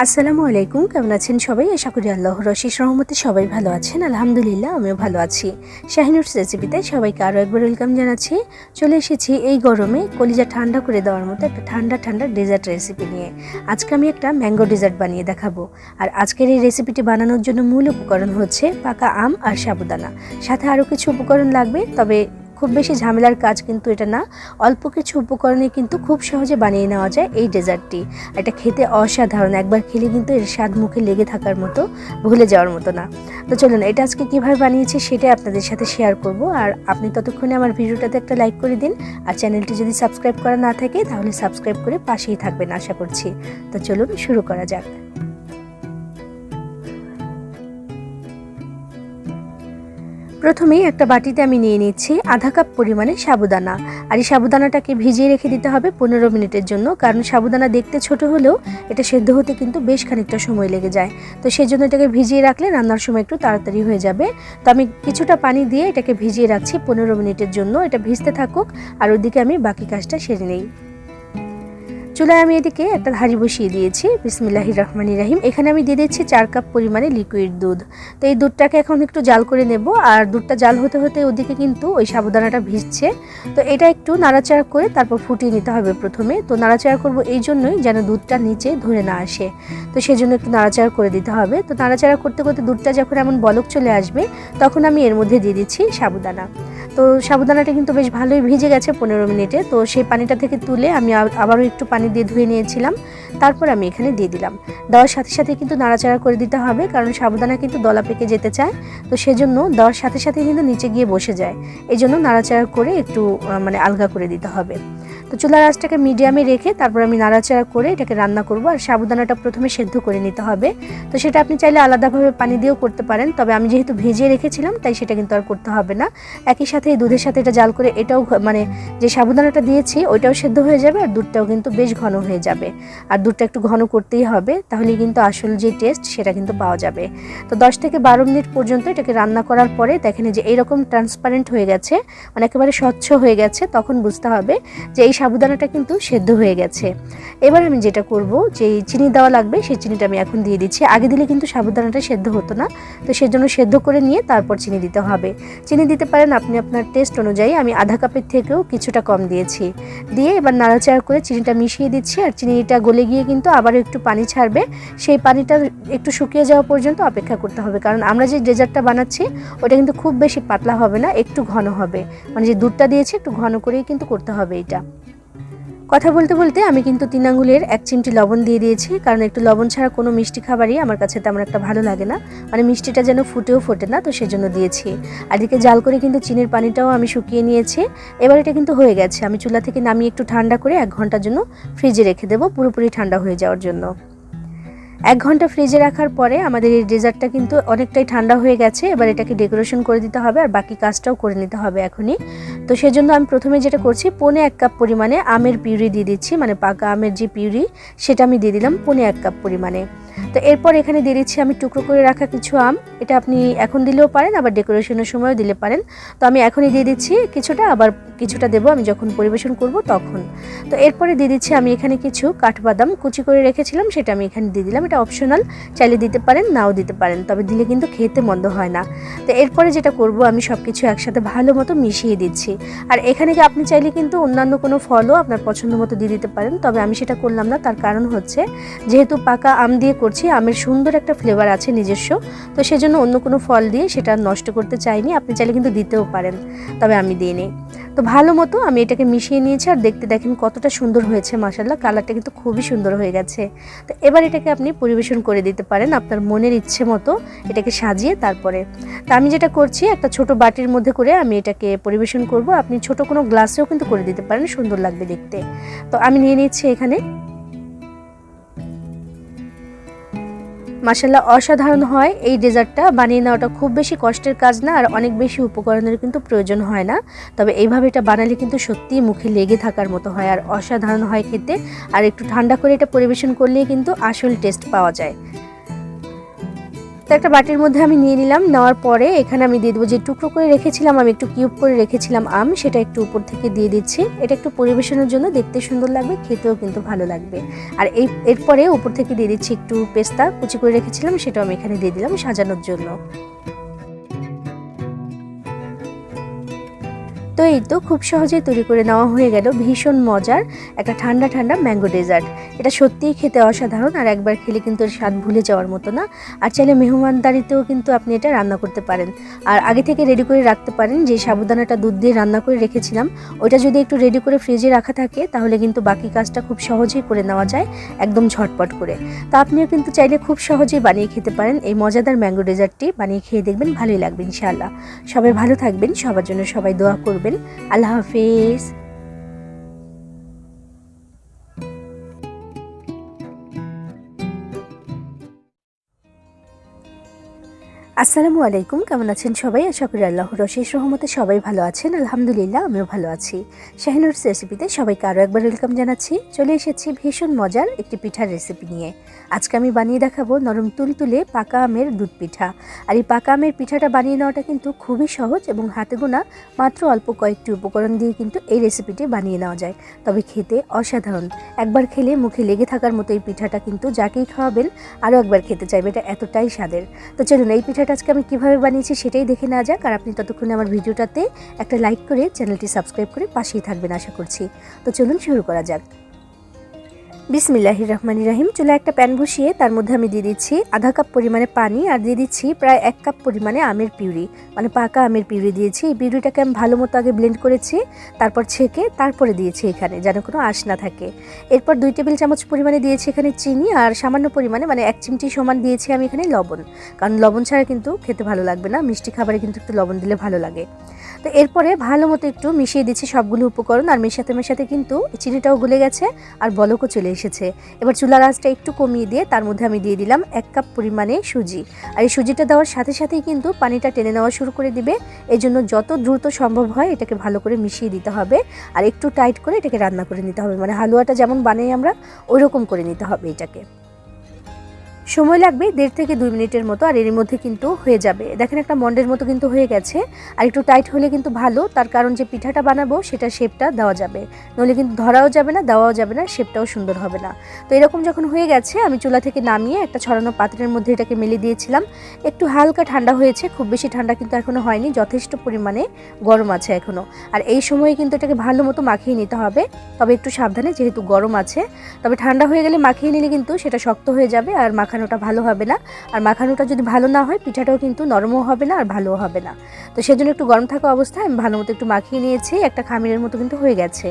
আসসালামু আলাইকুম, কেমন আছেন সবাই? আশা করি আল্লাহ রশিস রহমতে সবাই ভালো আছেন। আলহামদুলিল্লাহ, আমিও ভালো আছি। শাহিনুর রেসিপিতে সবাইকে আরও একবার ওয়েলকাম জানাচ্ছি। চলে এসেছি এই গরমে কলিজা ঠান্ডা করে দেওয়ার মতো একটা ঠান্ডা ঠান্ডা ডেজার্ট রেসিপি নিয়ে। আজকে আমি একটা ম্যাঙ্গো ডেজার্ট বানিয়ে দেখাবো। আর আজকের এই রেসিপিটি বানানোর জন্য মূল উপকরণ হচ্ছে পাকা আম আর সাবুদানা। সাথে আরও কিছু উপকরণ লাগবে, তবে খুব বেশি ঝামেলার কাজ কিন্তু এটা না। অল্প কিছু উপকরণে কিন্তু খুব সহজে বানিয়ে নেওয়া যায় এই ডেজার্টটি। এটা খেতে অসাধারণ, একবার খেলে কিন্তু এর স্বাদ মুখে লেগে থাকার মতো, ভুলে যাওয়ার মতো না। তো চলুন, এটা আজকে কীভাবে বানিয়েছি সেটাই আপনাদের সাথে শেয়ার করব। আর আপনি ততক্ষণে আমার ভিডিওটাতে একটা লাইক করে দিন। আর চ্যানেলটি যদি সাবস্ক্রাইব করা না থাকে, তাহলে সাবস্ক্রাইব করে পাশেই থাকবেন, আশা করছি। তো চলুন, শুরু করা যাক। প্রথমেই একটা বাটিতে আমি নিয়ে নিচ্ছি আধা কাপ পরিমাণে সাবুদানা। আর এই সাবুদানাটাকে ভিজিয়ে রেখে দিতে হবে পনেরো মিনিটের জন্য, কারণ সাবুদানা দেখতে ছোট হলেও এটা সেদ্ধ হতে কিন্তু বেশ খানিকটা সময় লেগে যায়। তো সেই জন্য এটাকে ভিজিয়ে রাখলে রান্নার সময় একটু তাড়াতাড়ি হয়ে যাবে। তো আমি কিছুটা পানি দিয়ে এটাকে ভিজিয়ে রাখছি পনেরো মিনিটের জন্য, এটা ভিজতে থাকুক, আর ওদিকে আমি বাকি কাজটা সেরে নেই। চুলায় আমি এদিকে একটা হাঁড়ি বসিয়ে দিয়েছি। বিসমিল্লাহ রহমানি রাহিম। এখানে আমি দিয়ে দিচ্ছি চার কাপ পরিমাণে লিকুইড দুধ। তো এই দুধটাকে এখন একটু জাল করে নেব। আর দুধটা জাল হতে হতে ওদিকে কিন্তু ওই সাবুদানাটা ভিজছে। তো এটা একটু নাড়াচাড়া করে তারপর ফুটিয়ে নিতে হবে প্রথমে। তো নাড়াচাড়া করব এই জন্যই যেন দুধটা নিচে ধরে না আসে। তো সেই জন্য একটু নাড়াচাড়া করে দিতে হবে। তো নাড়াচাড়া করতে করতে দুধটা যখন এমন বলক চলে আসবে, তখন আমি এর মধ্যে দিয়ে দিচ্ছি সাবুদানা। তো সাবুদানাটা কিন্তু বেশ ভালোই ভিজে গেছে পনেরো মিনিটে। তো সেই পানিটা থেকে তুলে আমি আবারও একটু পানি দিয়ে ধুয়ে নিয়েছিলাম। তারপর আমি এখানে দিয়ে দিলাম। দেওয়ার সাথে সাথে কিন্তু নাড়াচাড়া করে দিতে হবে, কারণ সাবুদানা কিন্তু দলা পেকে যেতে চায়। তো সেজন্য দেওয়ার সাথে সাথে কিন্তু নিচে গিয়ে বসে যায়। এই জন্য নাড়াচাড়া করে একটু মানে আলগা করে দিতে হবে। তো চুলার আঁচটাকে মিডিয়ামে রেখে তারপর আমি নাড়াচাড়া করে এটাকে রান্না করব। আর সাবুদানাটা প্রথমে সেদ্ধ করে নিতে হবে। তো সেটা আপনি চাইলে আলাদাভাবে পানি দিয়েও করতে পারেন। তবে আমি যেহেতু ভেজে রেখেছিলাম, তাই সেটা কিন্তু আর করতে হবে না। একই সাথে এই দুধের সাথে এটা জাল করে এটাও মানে যে সাবুদানাটা দিয়েছি, ওইটাও সেদ্ধ হয়ে যাবে আর দুধটাও কিন্তু বেশ ঘন হয়ে যাবে। আর দুধটা একটু ঘন করতেই হবে তাহলে কিন্তু আসল যে টেস্ট সেটা কিন্তু পাওয়া যাবে। তো দশ থেকে বারো মিনিট পর্যন্ত এটাকে রান্না করার পরে দেখেন যে এইরকম ট্রান্সপারেন্ট হয়ে গেছে মানে একেবারে স্বচ্ছ হয়ে গেছে, তখন বুঝতে হবে যে এই সাবুদানাটা কিন্তু সেদ্ধ হয়ে গেছে। এবার আমি যেটা করব যে চিনি দেওয়া লাগবে, সেই চিনিটা আমি এখন দিয়ে দিচ্ছি। আগে দিলে কিন্তু সাবুদানাটা সেদ্ধ হতো না, তো সেজন্য সেদ্ধ করে নিয়ে তারপর চিনি দিতে হবে। চিনি দিতে পারেন আপনি আপনার টেস্ট অনুযায়ী। আমি আধা কাপের থেকেও কিছুটা কম দিয়েছি। দিয়ে এবার নাড়াচাড়া করে চিনিটা মিশিয়ে দিচ্ছি আর চিনিটা গলে গিয়ে কিন্তু আবারও একটু পানি ছাড়বে। সেই পানিটা একটু শুকিয়ে যাওয়া পর্যন্ত অপেক্ষা করতে হবে। কারণ আমরা যে ডেজার্টটা বানাচ্ছি, ওটা কিন্তু খুব বেশি পাতলা হবে না, একটু ঘন হবে। মানে যে দুধটা দিয়েছি, একটু ঘন করেই কিন্তু করতে হবে এটা। কথা বলতে বলতে আমি কিন্তু তিন আঙুলের এক চিমটি লবণ দিয়ে দিয়েছি, কারণ একটু লবণ ছাড়া কোনো মিষ্টি খাবারই আমার কাছে তেমন একটা ভালো লাগে না। মানে মিষ্টিটা যেন ফুটেও ফোটে না, তো সেজন্য দিয়েছি। আর এদিকে জাল করে কিন্তু চিনির পানিটাও আমি শুকিয়ে নিয়েছি। এবার এটা কিন্তু হয়ে গেছে। আমি চুলা থেকে নামিয়ে একটু ঠান্ডা করে এক ঘণ্টার জন্য ফ্রিজে রেখে দেবো, পুরোপুরি ঠান্ডা হয়ে যাওয়ার জন্য। এক ঘণ্টা ফ্রিজে রাখার পরে আমাদের এই ডেজার্টটা কিন্তু অনেকটাই ঠান্ডা হয়ে গেছে, এবার এটাকে ডেকোরেশন করে দিতে হবে আর বাকি কাজটাও করে নিতে হবে এখনই। তো সেজন্য আমি প্রথমে যেটা করছি, পনে এক কাপ পরিমাণে আমের পিউরি দিয়ে দিচ্ছি মানে পাকা আমের যে পিউরি, সেটা আমি দিয়ে দিলাম পনে এক কাপ পরিমাণে। তো এরপর এখানে দিয়ে দিচ্ছি আমি টুকরো করে রাখা কিছু আম। এটা আপনি এখন দিলেও পারেন, আবার ডেকোরেশনের সময়ও দিলে পারেন। তো আমি এখনই দিয়ে দিচ্ছি কিছুটা, আবার কিছুটা দেবো আমি যখন পরিবেশন করব তখন। তো এরপরে দিয়ে দিচ্ছি আমি এখানে কিছু কাঠবাদাম কুচি করে রেখেছিলাম, সেটা আমি এখানে দিয়ে দিলাম। এটা অপশনাল চাইলে দিতে পারেন, নাও দিতে পারেন, তবে দিলে কিন্তু খেতে মন্দ হয় না। তো এরপরে যেটা করব আমি সব কিছু একসাথে ভালো মতো মিশিয়ে দিচ্ছি। আর এখানে কি আপনি চাইলে কিন্তু অন্যান্য কোনো ফলও আপনার পছন্দ মতো দিয়ে দিতে পারেন, তবে আমি সেটা করলাম না। তার কারণ হচ্ছে, যেহেতু পাকা আম দিয়ে করছি আমের সুন্দর একটা ফ্লেভার আছে নিজস্ব, তো সেজন্য অন্য কোনো ফল দিয়ে সেটা নষ্ট করতে চাইনি, আপনি চাইলে কিন্তু দিতেও পারেন, তবে আমি দিইনি। তো ভালো মতো আমি এটাকে মিশিয়ে নিয়েছি আর দেখতে দেখেন কতটা সুন্দর হয়েছে মাসাল্লাহ কালারটা কিন্তু খুবই সুন্দর হয়ে গেছে। তো এবার এটাকে আপনি পরিবেশন করে দিতে পারেন আপনার মনের ইচ্ছে মতো এটাকে সাজিয়ে তারপরে। তো আমি যেটা করছি, একটা ছোট বাটির মধ্যে করে আমি এটাকে পরিবেশন করব। আপনি ছোট কোনো গ্লাসেও কিন্তু করে দিতে পারেন, সুন্দর লাগবে দেখতে। তো আমি নিয়ে নিচ্ছি এখানে মাসাল্লাহ অসাধারণ হয় এই ডেজার্টটা। বানিয়ে নেওয়াটা খুব বেশি কষ্টের কাজ না, আর অনেক বেশি উপকরণের কিন্তু প্রয়োজন হয় না। তবে এইভাবে এটা বানালে কিন্তু সত্যিই মুখে লেগে থাকার মতো হয়, আর অসাধারণ হয় খেতে। আর একটু ঠান্ডা করে এটা পরিবেশন করলেই কিন্তু আসল টেস্ট পাওয়া যায়। তো একটা বাটির মধ্যে আমি নিয়ে নিলাম, নেওয়ার পরে এখানে আমি দিয়ে দেবো যে টুকরো করে রেখেছিলাম, আমি একটু কিউব করে রেখেছিলাম আম, সেটা একটু উপর থেকে দিয়ে দিচ্ছি। এটা একটু পরিবেশনের জন্য দেখতে সুন্দর লাগবে, খেতেও কিন্তু ভালো লাগবে। আর এই, এরপরে উপর থেকে দিয়ে দিচ্ছি একটু পেস্তা, কুচি করে রেখেছিলাম, সেটাও আমি এখানে দিয়ে দিলাম সাজানোর জন্য। তো এই তো খুব সহজেই তৈরি করে নেওয়া হয়ে গেল ভীষণ মজার একটা ঠান্ডা ঠান্ডা ম্যাঙ্গো ডেজার্ট। এটা সত্যিই খেতে অসাধারণ আর একবার খেলে কিন্তু এর স্বাদ ভুলে যাওয়ার মতো না। আর চাইলে মেহমানদারিতেও কিন্তু আপনি এটা রান্না করতে পারেন। আর আগে থেকে রেডি করে রাখতে পারেন যে সাবুদানাটা দুধ দিয়ে রান্না করে রেখেছিলাম, ওইটা যদি একটু রেডি করে ফ্রিজে রাখা থাকে তাহলে কিন্তু বাকি কাজটা খুব সহজেই করে নেওয়া যায়, একদম ঝটপট করে। তো আপনিও কিন্তু চাইলে খুব সহজেই বানিয়ে খেতে পারেন এই মজাদার ম্যাঙ্গো ডেজার্টটি। বানিয়ে খেয়ে দেখবেন ভালোই লাগবে ইনশাআল্লাহ। সবাই ভালো থাকবেন, সবার জন্য সবাই দোয়া করবেন। আল্লাহ হাফিজ। আসসালামু আলাইকুম, কেমন আছেন সবাই? আশা করি আল্লাহর অশেষ রহমতে সবাই ভালো আছেন। আলহামদুলিল্লাহ, আমিও ভালো আছি। শাহিনুর রেসিপিতে সবাইকে আরও একবার ওয়েলকাম জানাচ্ছি। চলে এসেছি ভীষণ মজার একটি পিঠার রেসিপি নিয়ে। আজকে আমি বানিয়ে দেখাবো নরম তুলতুলে পাকা আমের দুধ পিঠা। আর এই পাকা আমের পিঠাটা বানিয়ে নেওয়াটা কিন্তু খুবই সহজ এবং হাতে গোনা মাত্র অল্প কয়েকটি উপকরণ দিয়ে কিন্তু এই রেসিপিটি বানিয়ে নেওয়া যায়। তবে খেতে অসাধারণ। একবার খেলে মুখে লেগে থাকার মতো এই পিঠাটা কিন্তু যাকেই খাওয়াবেন আরও একবার খেতে চাইবে, এটা এতটাই স্বাদের। তো চলুন, এই পিঠাটা আজকে আমি কীভাবে বানিয়েছি সেটাই দেখে নেওয়া যাক। আর আপনি ততক্ষণে আমার ভিডিওটাতে একটা লাইক করে চ্যানেলটি সাবস্ক্রাইব করে পাশেই থাকবেন আশা করছি। তো চলুন শুরু করা যাক। বিসমিল্লাহির রহমানির রাহিম চুলা একটা প্যান বসিয়ে তার মধ্যে আমি দিয়ে দিচ্ছি আধা কাপ পরিমাণে পানি আর দিয়ে দিচ্ছি প্রায় এক কাপ পরিমাণে আমের পিউরি। মানে পাকা আমের পিউরি দিয়েছি। এই পিউরিটাকে আমি ভালো মতো আগে ব্লেন্ড করেছি, তারপর ছেঁকে তারপরে দিয়েছি এখানে, যেন কোনো আঁশ না থাকে। এরপর দুই টেবিল চামচ পরিমাণে দিয়েছি এখানে চিনি আর সামান্য পরিমাণে মানে এক চিমটি সমান দিয়েছি আমি এখানে লবণ। কারণ লবণ ছাড়া কিন্তু খেতে ভালো লাগবে না, মিষ্টি খাবারে কিন্তু একটু লবণ দিলে ভালো লাগে। তো এরপরে ভালো মতো একটু মিশিয়ে দিচ্ছি সবগুলো উপকরণ আর মেশাতে মেশাতে কিন্তু চিনিটাও গলে গেছে আর বলকও চলে এসেছে। এবার চুলার আঁচটা একটু কমিয়ে দিয়ে তার মধ্যে আমি দিয়ে দিলাম এক কাপ পরিমাণে সুজি। আর এই সুজিটা দেওয়ার সাথে সাথেই কিন্তু পানিটা টেনে নেওয়া শুরু করে দিবে। এই জন্য যত দ্রুত সম্ভব হয় এটাকে ভালো করে মিশিয়ে দিতে হবে আর একটু টাইট করে এটাকে রান্না করে নিতে হবে। মানে হালুয়াটা যেমন বানাই আমরা ওই রকম করে নিতে হবে এটাকে। সময় লাগবে দেড় থেকে দুই মিনিটের মতো, আর এর মধ্যে কিন্তু হয়ে যাবে। দেখেন একটা মন্ডের মতো কিন্তু হয়ে গেছে। আর একটু টাইট হলে কিন্তু ভালো, তার কারণ যে পিঠাটা বানাবো সেটা শেপটা দেওয়া যাবে। নইলে কিন্তু ধরাও যাবে না, দেওয়াও যাবে না, শেপটাও সুন্দর হবে না। তো এরকম যখন হয়ে গেছে, আমি চুলা থেকে নামিয়ে একটা ছড়ানো পাত্রের মধ্যে এটাকে মেলে দিয়েছিলাম। একটু হালকা ঠান্ডা হয়েছে, খুব বেশি ঠান্ডা কিন্তু এখনও হয়নি, যথেষ্ট পরিমাণে গরম আছে এখনও আর এই সময়ে কিন্তু এটাকে ভালো মতো মাখিয়ে নিতে হবে। তবে একটু সাবধানে, যেহেতু গরম আছে, তবে ঠান্ডা হয়ে গেলে মাখিয়ে নিলে কিন্তু সেটা শক্ত হয়ে যাবে, আর মাখানোটা ভালো হবে না। আর মাখানোটা যদি ভালো না হয়, পিঠাটাও কিন্তু নরমও হবে না আর ভালোও হবে না। তো সেজন্য একটু গরম থাকা অবস্থায় আমি ভালো মতো একটু মাখিয়ে নিয়েছি, একটা খামিরের মতো কিন্তু হয়ে গেছে।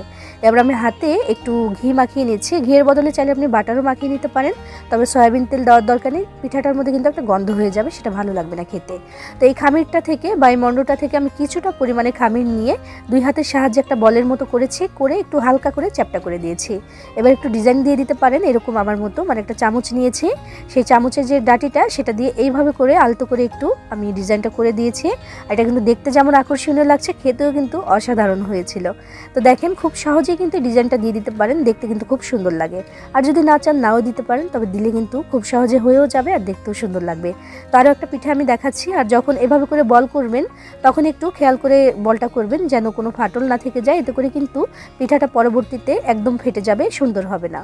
এবার আমি হাতে একটু ঘি মাখিয়ে নিয়েছি। ঘিয়ের বদলে চাইলে আপনি বাটারও মাখিয়ে নিতে পারেন, তবে সয়াবিন তেল দেওয়ার দরকার নেই। পিঠাটার মধ্যে কিন্তু একটা গন্ধ হয়ে যাবে, সেটা ভালো লাগবে না খেতে। তো এই খামিরটা থেকে বা এই মণ্ডটা থেকে আমি কিছুটা পরিমাণে খামির নিয়ে দুই হাতের সাহায্যে একটা বলের মতো করেছি, করে একটু হালকা করে চ্যাপটা করে দিয়েছি। এবার একটু ডিজাইন দিয়ে দিতে পারেন, এরকম আমার মতো। মানে একটা চামচ নিয়েছি সেই চামচের যে ডাটিটা, সেটা দিয়ে এইভাবে করে আলতো করে একটু আমি ডিজাইনটা করে দিয়েছি। আর এটা কিন্তু দেখতে যেমন আকর্ষণীয় লাগছে, খেতেও কিন্তু অসাধারণ হয়েছিল। তো দেখেন, খুব সহজেই কিন্তু ডিজাইনটা দিয়ে দিতে পারেন, দেখতে কিন্তু খুব সুন্দর লাগে। আর যদি না চান, নাও দিতে পারেন, তবে দিলে কিন্তু খুব সহজে হয়েও যাবে আর দেখতেও সুন্দর লাগবে। তো আরও একটা পিঠা আমি দেখাচ্ছি, আর যখন এভাবে করে বল করবেন, তখন একটু খেয়াল করে বলটা করবেন, যেন কোনো ফাটল না থেকে যায়, এতে করে কিন্তু পিঠাটা পরবর্তীতে একদম ফেটে যাবে, সুন্দর হবে না।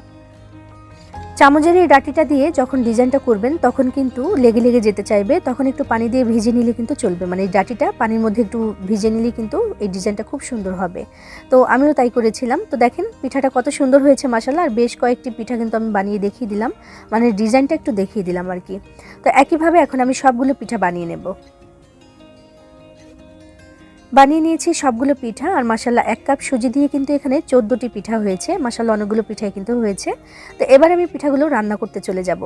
চামচের এই ডাটিটা দিয়ে যখন ডিজাইনটা করবেন, তখন কিন্তু লেগে লেগে যেতে চাইবে। তখন একটু পানি দিয়ে ভিজে নিলে কিন্তু চলবে। মানে এই ডাটিটা পানির মধ্যে একটু ভিজে নিলে কিন্তু এই ডিজাইনটা খুব সুন্দর হবে। তো আমিও তাই করেছিলাম। তো দেখেন, পিঠাটা কত সুন্দর হয়েছে মাসাল্লাহ আর বেশ কয়েকটি পিঠা কিন্তু আমি বানিয়ে দেখিয়ে দিলাম। মানে ডিজাইনটা একটু দেখিয়ে দিলাম আর কি। তো একইভাবে এখন আমি সবগুলো পিঠা বানিয়ে নেব। বানিয়ে নিয়েছি সবগুলো পিঠা আর মাসাল্লাহ এক কাপ সুজি দিয়ে কিন্তু এখানে চোদ্দোটি পিঠা হয়েছে। মাসাল্লাহ অনেকগুলো পিঠাই কিন্তু হয়েছে। তো এবার আমি পিঠাগুলো রান্না করতে চলে যাব।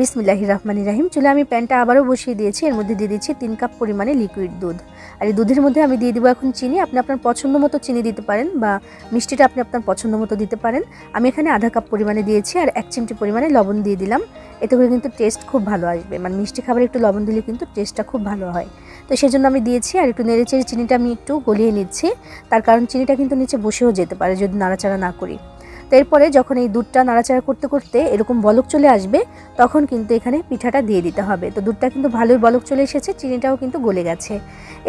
বিসমিল্লাহি রহমানি রাহিম। চুলে আমি প্যানটা আবারও বসিয়ে দিয়েছি। এর মধ্যে দিয়ে দিচ্ছি তিন কাপ পরিমাণে লিকুইড দুধ। আর এই দুধের মধ্যে আমি দিয়ে দেবো এখন চিনি। আপনি আপনার পছন্দ মতো চিনি দিতে পারেন বা মিষ্টিটা আপনি আপনার পছন্দ মতো দিতে পারেন। আমি এখানে আধা কাপ পরিমাণে দিয়েছি আর এক চিমটি পরিমাণে লবণ দিয়ে দিলাম। এতে করে কিন্তু টেস্ট খুব ভালো আসবে। মানে মিষ্টি খাবারে একটু লবণ দিলে কিন্তু টেস্টটা খুব ভালো হয়। তো সেই জন্য আমি দিয়েছি আর একটু নেড়ে চেড়ে চিনিটা আমি একটু গলিয়ে নিচ্ছি। তার কারণ চিনিটা কিন্তু নিচে বসেও যেতে পারে যদি নাড়াচাড়া না করি। তো এরপরে যখন এই দুধটা নাড়াচাড়া করতে করতে এরকম বলক চলে আসবে, তখন কিন্তু এখানে পিঠাটা দিয়ে দিতে হবে। তো দুধটা কিন্তু ভালোই বলক চলে এসেছে, চিনিটাও কিন্তু গলে গেছে।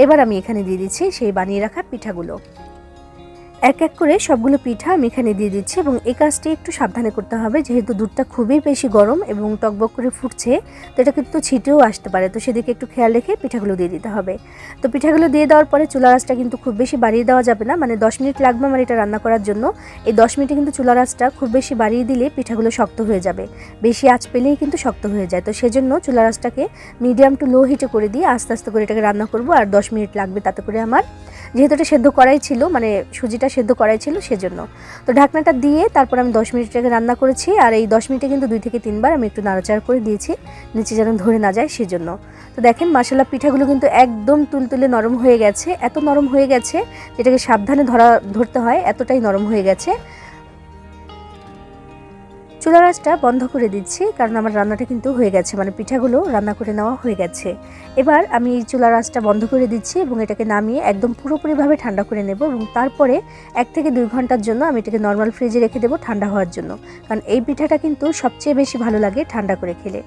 এবার আমি এখানে দিয়ে দিচ্ছি সেই বানিয়ে রাখা পিঠাগুলো। এক এক করে সবগুলো পিঠা আমি এখানে দিয়ে দিচ্ছি এবং এই কাজটি একটু সাবধানে করতে হবে, যেহেতু দুধটা খুবই বেশি গরম এবং টকবক করে ফুটছে, তো এটা কিন্তু ছিটেও আসতে পারে। তো সেদিকে একটু খেয়াল রেখে পিঠাগুলো দিয়ে দিতে হবে। তো পিঠাগুলো দিয়ে দেওয়ার পরে চুলা আঁচটা কিন্তু খুব বেশি বাড়িয়ে দেওয়া যাবে না মানে দশ মিনিট লাগবে আমার এটা রান্না করার জন্য। এই দশ মিনিটে কিন্তু চুলা আঁচটা খুব বেশি বাড়িয়ে দিলে পিঠাগুলো শক্ত হয়ে যাবে। বেশি আঁচ পেলেই কিন্তু শক্ত হয়ে যায়। তো সেজন্য চুলা আঁচটাকে মিডিয়াম টু লো হিটে করে দিয়ে আস্তে আস্তে করে এটাকে রান্না করব, আর দশ মিনিট লাগবে তাতে করে আমার যেহেতু এটা সেদ্ধ করাই ছিল মানে সুজিটা সেদ্ধ করাই ছিল সেজন্য। তো ঢাকনাটা দিয়ে তারপর আমি দশ মিনিট এটাকে রান্না করেছি, আর এই দশ মিনিটে কিন্তু দুই থেকে তিনবার আমি একটু নাড়াচাড়া করে দিয়েছি, নিচে যেন ধরে না যায় সেজন্য। তো দেখেন মশলা পিঠাগুলো কিন্তু একদম তুলতুলে নরম হয়ে গেছে, এত নরম হয়ে গেছে যেটাকে সাবধানে ধরা, ধরতে হয়, এতটাই নরম হয়ে গেছে। চুলার আঁচটা বন্ধ করে দিচ্ছি, কারণ আমার রান্নাটা কিন্তু হয়ে গেছে মানে পিঠাগুলো রান্না করে নেওয়া হয়ে গেছে। এবার আমি এই চুলা আঁচটা বন্ধ করে দিচ্ছি এবং এটাকে নামিয়ে একদম পুরোপুরিভাবে ঠান্ডা করে নেব এবং তারপরে এক থেকে দুই ঘণ্টার জন্য আমি এটাকে নর্মাল ফ্রিজে রেখে দেবো ঠান্ডা হওয়ার জন্য। কারণ এই পিঠাটা কিন্তু সবচেয়ে বেশি ভালো লাগে ঠান্ডা করে খেলে।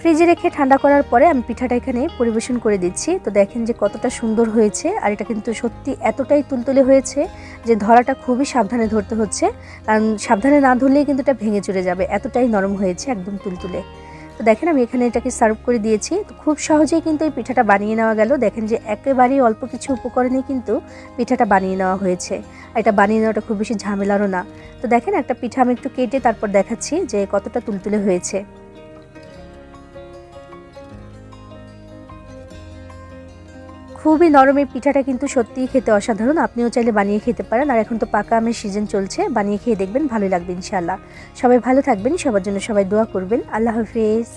ফ্রিজে রেখে ঠান্ডা করার পরে আমি পিঠাটা এখানে পরিবেশন করে দিচ্ছি। তো দেখেন যে কতটা সুন্দর হয়েছে আর এটা কিন্তু সত্যি এতটাই তুলতুলে হয়েছে যে ধরাটা খুবই সাবধানে ধরতে হচ্ছে। কারণ সাবধানে না ধরলেই কিন্তু এটা ভেঙে চলে যাবে। এতটাই নরম হয়েছে একদম তুলতুলে। তো দেখেন আমি এখানে এটাকে সার্ভ করে দিয়েছি। তো খুব সহজেই কিন্তু এই পিঠাটা বানিয়ে নেওয়া গেল। দেখেন যে একেবারেই অল্প কিছু উপকরণে কিন্তু পিঠাটা বানিয়ে নেওয়া হয়েছে। এটা বানিয়ে নেওয়াটা খুব বেশি ঝামেলারও না। তো দেখেন একটা পিঠা আমি একটু কেটে তারপর দেখাচ্ছি যে কতটা তুলতুলে হয়েছে। খুবই নরম এই পিঠাটা কিন্তু সত্যিই খেতে অসাধারণ। আপনিও চাইলে বানিয়ে খেতে পারেন। আর এখন তো পাকা আমের সিজন চলছে, বানিয়ে খেয়ে দেখবেন, ভালোই লাগবে ইনশাল্লাহ সবাই ভালো থাকবেন, সবার জন্য সবাই দোয়া করবেন। আল্লাহ হাফিজ।